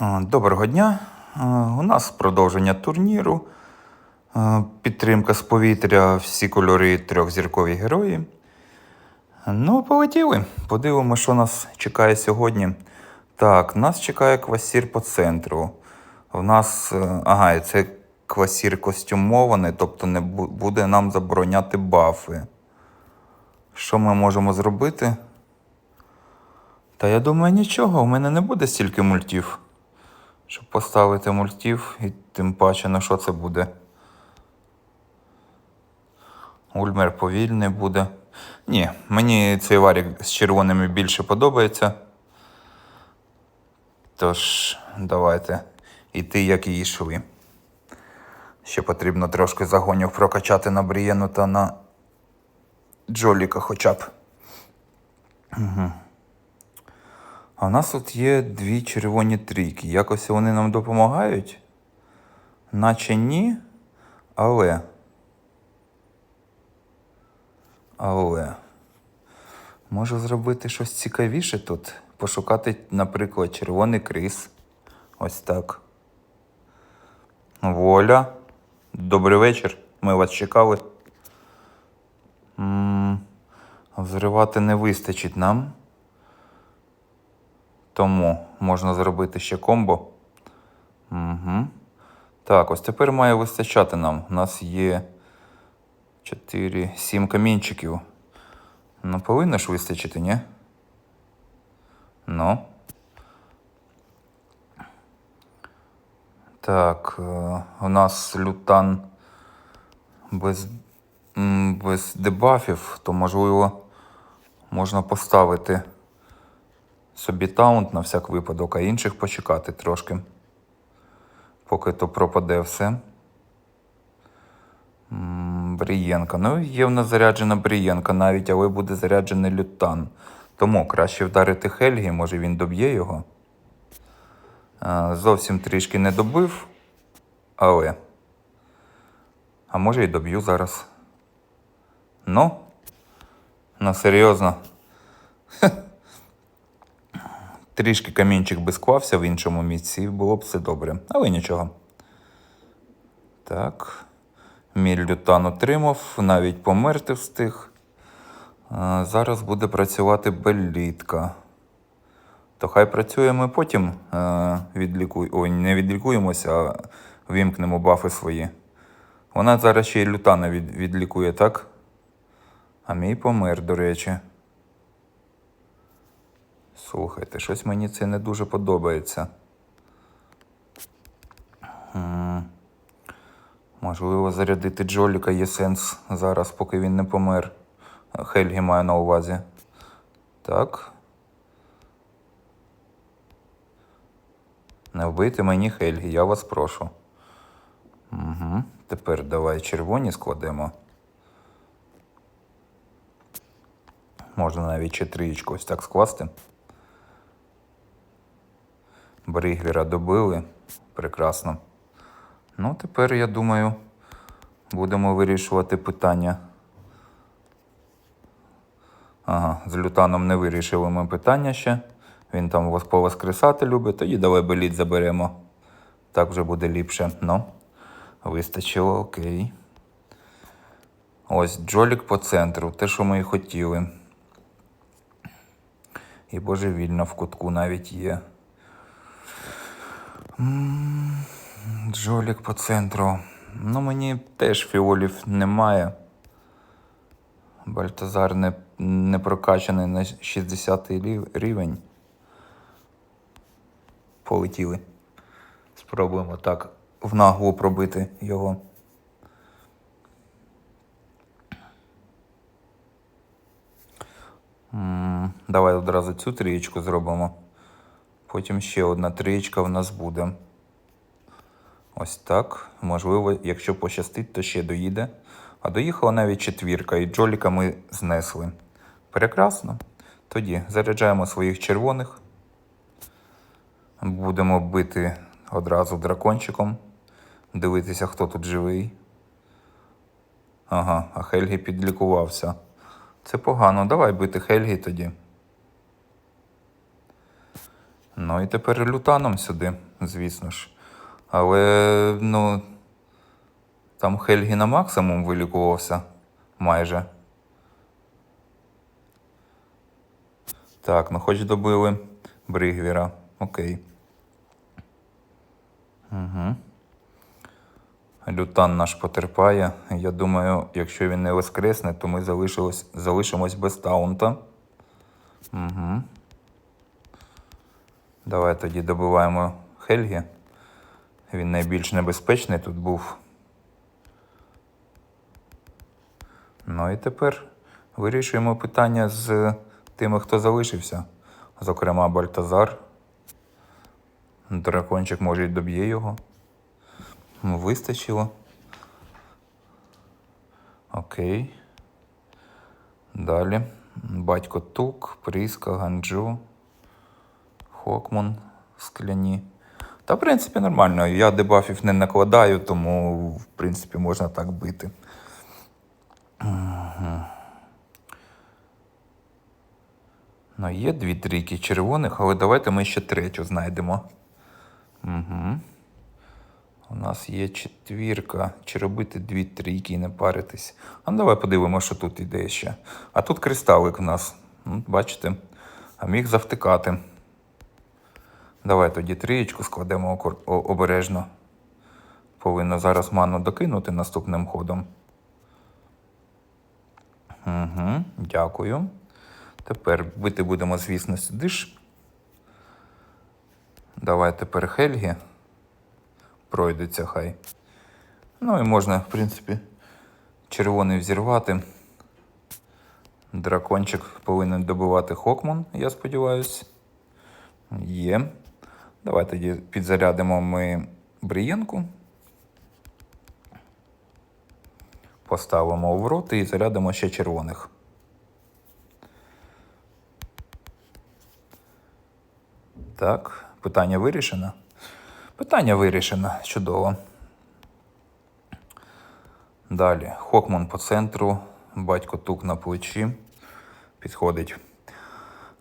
Е, Доброго дня. Е, У нас продовження турніру. Е, Підтримка з повітря, всі кольори трьохзіркові герої. Ну, полетіли. Подивимося, що нас чекає сьогодні. Так, нас чекає квасір по центру. В нас. Ага, це квасір костюмований, тобто не буде нам забороняти бафи. Що ми можемо зробити? Та я думаю, нічого, у мене не буде стільки мультів. Щоб поставити мультів, і тим паче на що це буде. Ульмер повільний буде. Ні, мені цей варік з червоними більше подобається. Тож, давайте іти, як і йшли. Ще потрібно трошки загонів прокачати на Брієну та на Джоліка хоча б. А в нас тут є дві червоні трійки. Якось вони нам допомагають? Наче ні, але. Але. Можу зробити щось цікавіше тут. Пошукати, наприклад, червоний крис. Ось так. Воля. Добрий вечір. Ми вас чекали. м взривати не вистачить нам. Тому можна зробити ще комбо. Угу. Так, ось тепер має вистачати нам. У нас є 4, 7 камінчиків. Ну, повинно ж вистачити, ні? Ну. Так, е, у нас лютан без, без дебафів, то можливо можна поставити собі таунт на всяк випадок, а інших почекати трошки. Поки то пропаде все. Брієнка. Ну, є в нас заряджена Брієнка навіть, але буде заряджений лютан. Тому краще вдарити Хельгі, може він доб'є його. Е, Зовсім трішки не добив, але. А може і доб'ю зараз. Ну, ну серйозно. Трішки камінчик би склався в іншому місці, було б все добре. Але нічого. Так. Мій лютан отримав, навіть померти встиг. Зараз буде працювати белітка. То хай працює, ми потім відлікуй... Ой, не відлікуємося, а вімкнемо бафи свої. Вона зараз ще й лютана від... відлікує, так? А мій помер, до речі. Слухайте, щось мені це не дуже подобається. Можливо, зарядити Джоліка є сенс зараз, поки він не помер. Хельгі маю на увазі. Так. Не вбийте мені Хельгі, я вас прошу. Угу. Тепер давай червоні складемо. Можна навіть ще трієчку ось так скласти. Бріглера добили. Прекрасно. Ну, тепер, я думаю, будемо вирішувати питання. Ага, з лютаном не вирішили ми питання ще. Він там повоскресати любить, тоді давай беліт заберемо. Так вже буде ліпше. Ну, вистачило, окей. Ось Джолік по центру, те, що ми і хотіли. І божевільно в кутку навіть є. Джолік по центру. Ну, мені теж фіолів немає. Бальтазар не, не прокачаний на 60 рівень. Полетіли. Спробуємо так в наглу пробити його. Давай одразу цю трієчку зробимо. Потім ще одна трієчка в нас буде. Ось так. Можливо, якщо пощастить, то ще доїде. А доїхала навіть четвірка, і Джоліка ми знесли. Прекрасно. Тоді заряджаємо своїх червоних. Будемо бити одразу дракончиком. Дивитися, хто тут живий. Ага, а Хельгі підлікувався. Це погано. Давай бити Хельгі тоді. Ну і тепер лютаном сюди, звісно ж. Але, ну, там Хельгі на максимум вилікувався майже. Так, ну хоч добили Бригвіра. Окей. Угу. Лютан наш потерпає. Я думаю, якщо він не воскресне, то ми залишимось без таунта. Угу. Давай тоді добиваємо Хельгі. Він найбільш небезпечний тут був. Ну і тепер вирішуємо питання з тими, хто залишився. Зокрема, Бальтазар. Дракончик може й доб'є його. Ну, Вистачило. Окей. Далі. Батько Тук, Пріска, Ганджу, Хокмун, скляні. Та, в принципі, нормально. Я дебафів не накладаю, тому, в принципі, можна так бити. Ну, є дві трійки червоних, але давайте ми ще третю знайдемо. Угу. У нас є четвірка. Чи робити дві трійки і не паритись. А ну давай подивимося, що тут іде ще. А тут кристалик у нас. Ну, бачите, а міг завтикати. Давай тоді трієчку складемо обережно. Повинно зараз ману докинути наступним ходом. Угу, дякую. Тепер бити будемо, звісно, сюди ж. Давай тепер Хельгі. Пройдеться хай. Ну і можна, в принципі, червоний взірвати. Дракончик повинен добивати Хокман, я сподіваюся. Є. Давай тоді підзарядимо ми Брієнку. Поставимо в рот і зарядимо ще червоних. Так, питання вирішено. Питання вирішено. Чудово. Далі. Хокман по центру, батько тук на плечі. Підходить.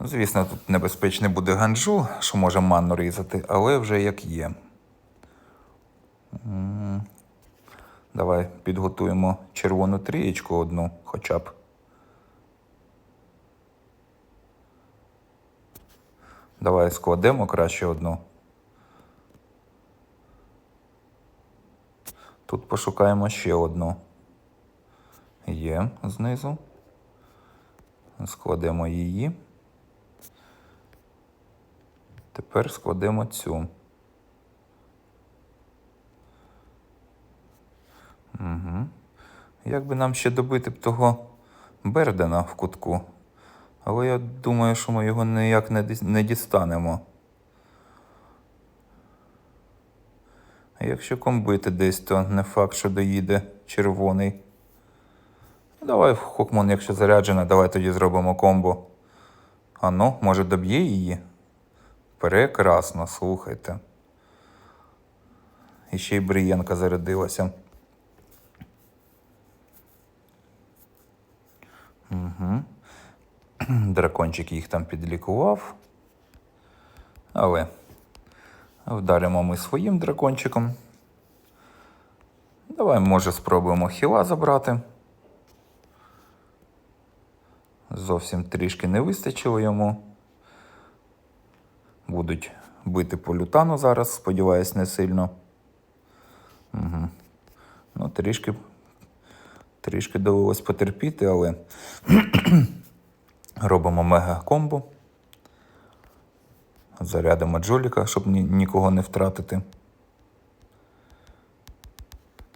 Ну, Звісно, тут небезпечний буде ганджу, що може манну різати, але вже як є. Давай підготуємо червону трієчку одну хоча б. Давай складемо краще одну. Тут пошукаємо ще одну. Є знизу. Складемо її. Тепер складемо цю. Угу. Як би нам ще добити б того Бердена в кутку? Але я думаю, що ми його ніяк не, дістанемо. А якщо комбити десь, то не факт, що доїде червоний. Ну, Давай, Хокман, якщо заряджена, давай тоді зробимо комбо. А може доб'є її? Прекрасно, слухайте. І ще й Брієнка зарядилася. Угу. Дракончик їх там підлікував. Але вдаримо ми своїм дракончиком. Давай, може, спробуємо хіла забрати. Зовсім трішки не вистачило йому. Будуть бити по лютану зараз, сподіваюсь, не сильно. Угу. Ну, трішки, трішки довелось потерпіти, але робимо мега комбо. Зарядимо Джоліка, щоб ні, нікого не втратити.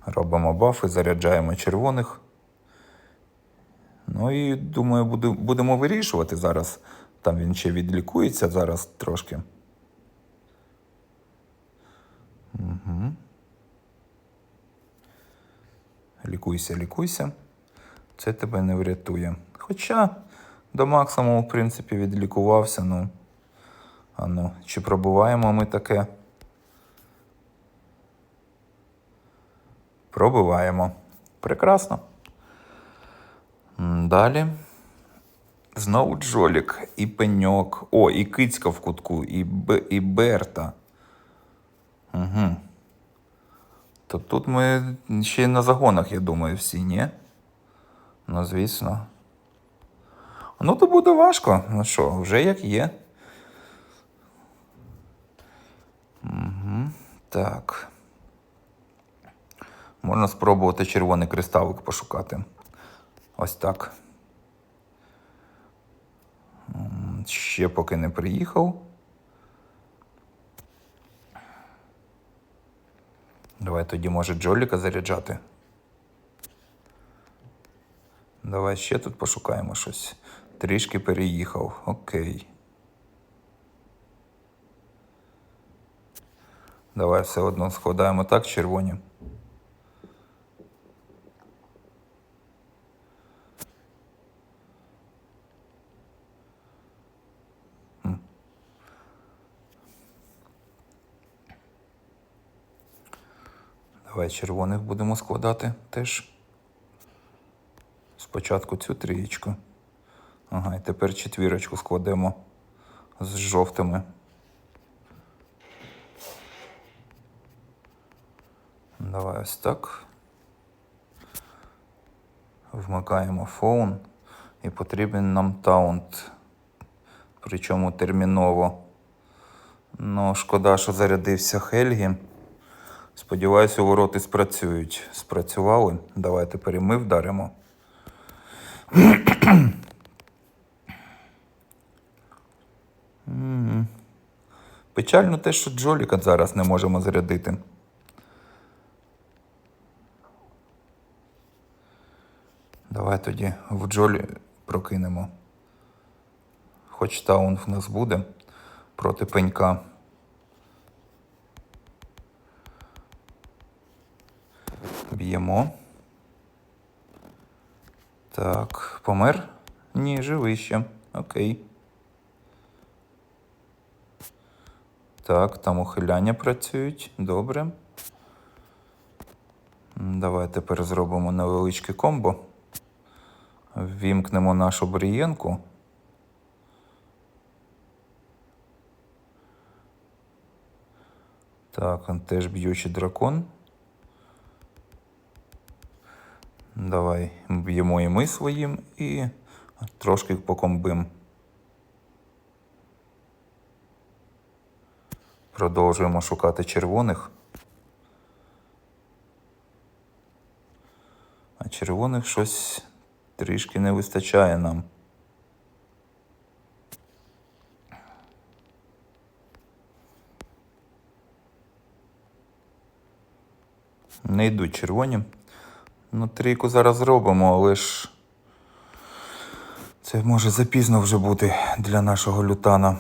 Робимо бафи, заряджаємо червоних. Ну і думаю, будемо вирішувати зараз. Там він ще відлікується зараз трошки. Угу. Лікуйся, лікуйся. Це тебе не врятує. Хоча до максимуму, в принципі, відлікувався. Ну, а ну, чи пробуваємо ми таке? Пробиваємо. Прекрасно. Далі. Знову Джолік, і пеньок. О, і кицька в кутку, і, Б, і Берта. Угу. То тут ми ще й на загонах, я думаю, всі, ні? Ну, звісно. Ну, то буде важко. Ну що, вже як є. Угу. Так. Можна спробувати червоний кристалик пошукати. Ось так. М, Ще поки не приїхав. Давай тоді, може, Джоліка заряджати. Давай ще тут пошукаємо щось. Трішки переїхав. Окей. Давай все одно складаємо так червоні. Давай червоних будемо складати теж. Спочатку цю трієчку. Ага, і тепер четвірочку складемо з жовтими. Давай ось так. Вмикаємо фон. І потрібен нам таунт. Причому терміново. Ну, шкода, що зарядився Хельгі. Сподіваюся, вороти спрацюють. Спрацювали. Давай тепер і ми вдаримо. Печально те, що Джоліка зараз не можемо зарядити. Давай тоді в Джолі прокинемо. Хоч таун в нас буде проти пенька. Б'ємо. Так, помер? Ні, живий ще. Окей. Так, там ухиляння працюють. Добре. Давай тепер зробимо невеличке комбо. Ввімкнемо нашу брієнку. Так, теж б'ючий дракон. Давай б'ємо і ми своїм і трошки покомбим. Продовжуємо шукати червоних. А червоних щось трішки не вистачає нам. Не йдуть червоні. Ну, трійку зараз зробимо, але ж це може запізно вже бути для нашого лютана.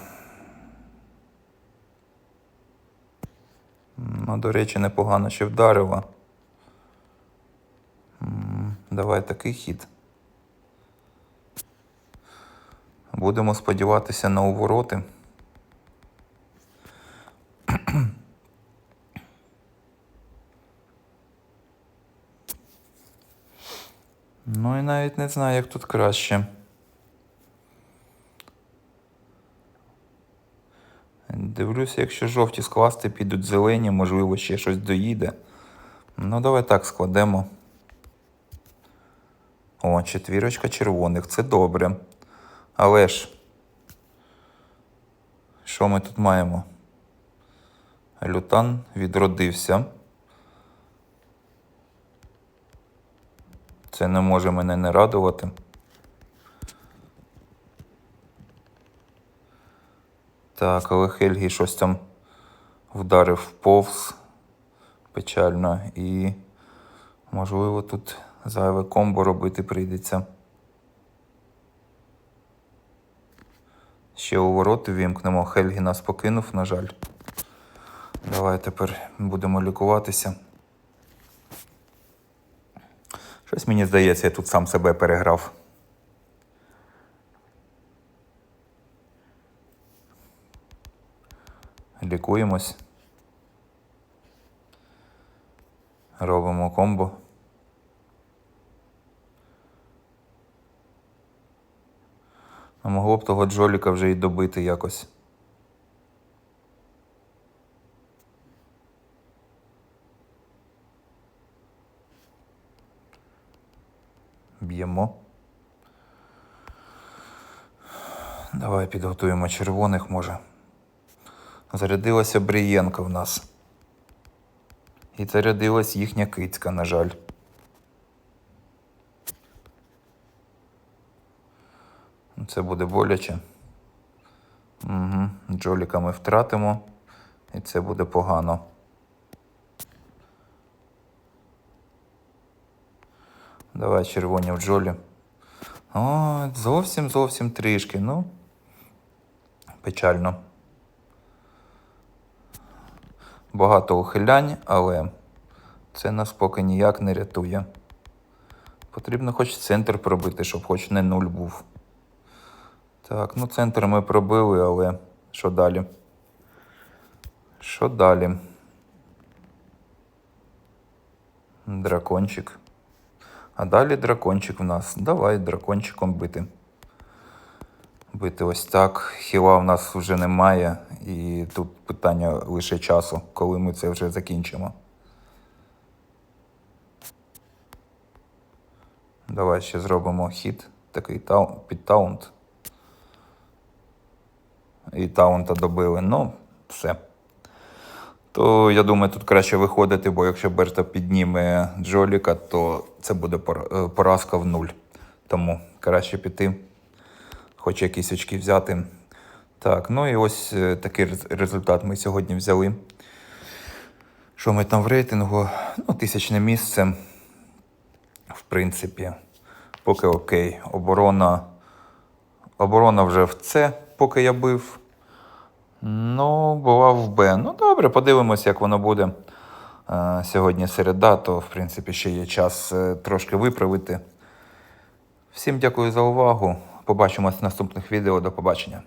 Ну, до речі, непогано ще вдарила. Давай такий хід. Будемо сподіватися на увороти. Ну і навіть не знаю, як тут краще. Дивлюся, якщо жовті скласти, підуть зелені, можливо, ще щось доїде. Ну, давай так складемо. О, четвірочка червоних, це добре. Але ж, що ми тут маємо? Лютан відродився. Це не може мене не радувати. Так, але Хельгі щось там вдарив повз печально і можливо тут зайве комбо робити прийдеться. Ще у вороти вімкнемо. Хельгі нас покинув, на жаль. Давай тепер будемо лікуватися. Щось мені здається, я тут сам себе переграв. Лікуємось. Робимо комбо. А могло б того Джоліка вже й добити якось. Б'ємо. Давай підготуємо червоних, може. Зарядилася Брієнка в нас. І зарядилась їхня кицька, на жаль. Це буде боляче. Угу. Джоліка ми втратимо, і це буде погано. Давай червоні в Джолі. О, зовсім зовсім трішки. Ну, печально. Багато ухилянь, але це нас поки ніяк не рятує. Потрібно хоч центр пробити, щоб хоч не нуль був. Так, ну центр ми пробили, але що далі? Що далі? Дракончик. А далі дракончик в нас. Давай дракончиком бити. Бити ось так. Хіла в нас вже немає, і тут питання лише часу, коли ми це вже закінчимо. Давай ще зробимо хід, такий тау... під таунт. І таунта добили. Ну, все. То я думаю, тут краще виходити, бо якщо Берта підніме Джоліка, то це буде е, поразка в нуль. Тому краще піти, хоч якісь очки взяти. Так, ну і ось е, такий результат ми сьогодні взяли. Що ми там в рейтингу? Ну, тисячне місце. В принципі, поки окей. Оборона. Оборона вже в С, поки я бив. Ну, бував в Б. Ну, добре, подивимось, як воно буде. Е, Сьогодні середа, то, в принципі, ще є час е, трошки виправити. Всім дякую за увагу. Побачимось в наступних відео. До побачення.